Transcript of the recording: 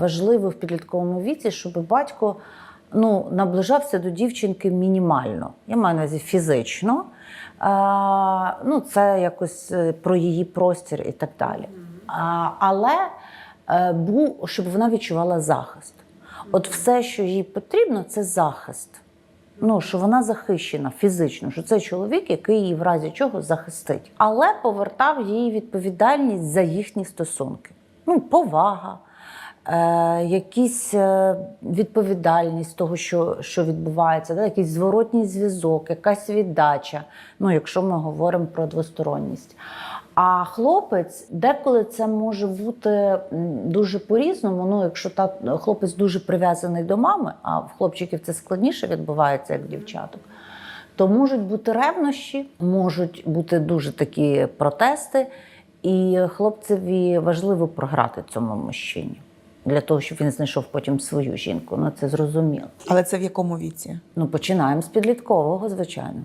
Важливо в підлітковому віці, щоб батько ну, наближався до дівчинки мінімально. Я маю на увазі фізично. А, ну, це якось е, про її простір і так далі. А, але е, був, щоб вона відчувала захист. От все, що їй потрібно, це захист. Ну, що вона захищена фізично, що це чоловік, який її в разі чого захистить, але повертав їй відповідальність за їхні стосунки. Ну, повага, якісь е, відповідальність того, що, що відбувається, да? якийсь зворотній зв'язок, якась віддача. Ну, якщо ми говоримо про двосторонність. А хлопець деколи це може бути дуже по-різному. Ну, якщо та хлопець дуже прив'язаний до мами, а в хлопчиків це складніше відбувається, як в дівчаток, то можуть бути ревнощі, можуть бути дуже такі протести, і хлопцеві важливо програти цьому мужчині. Для того, щоб він знайшов потім свою жінку, ну це зрозуміло. Але це в якому віці? Ну, починаємо з підліткового, звичайно.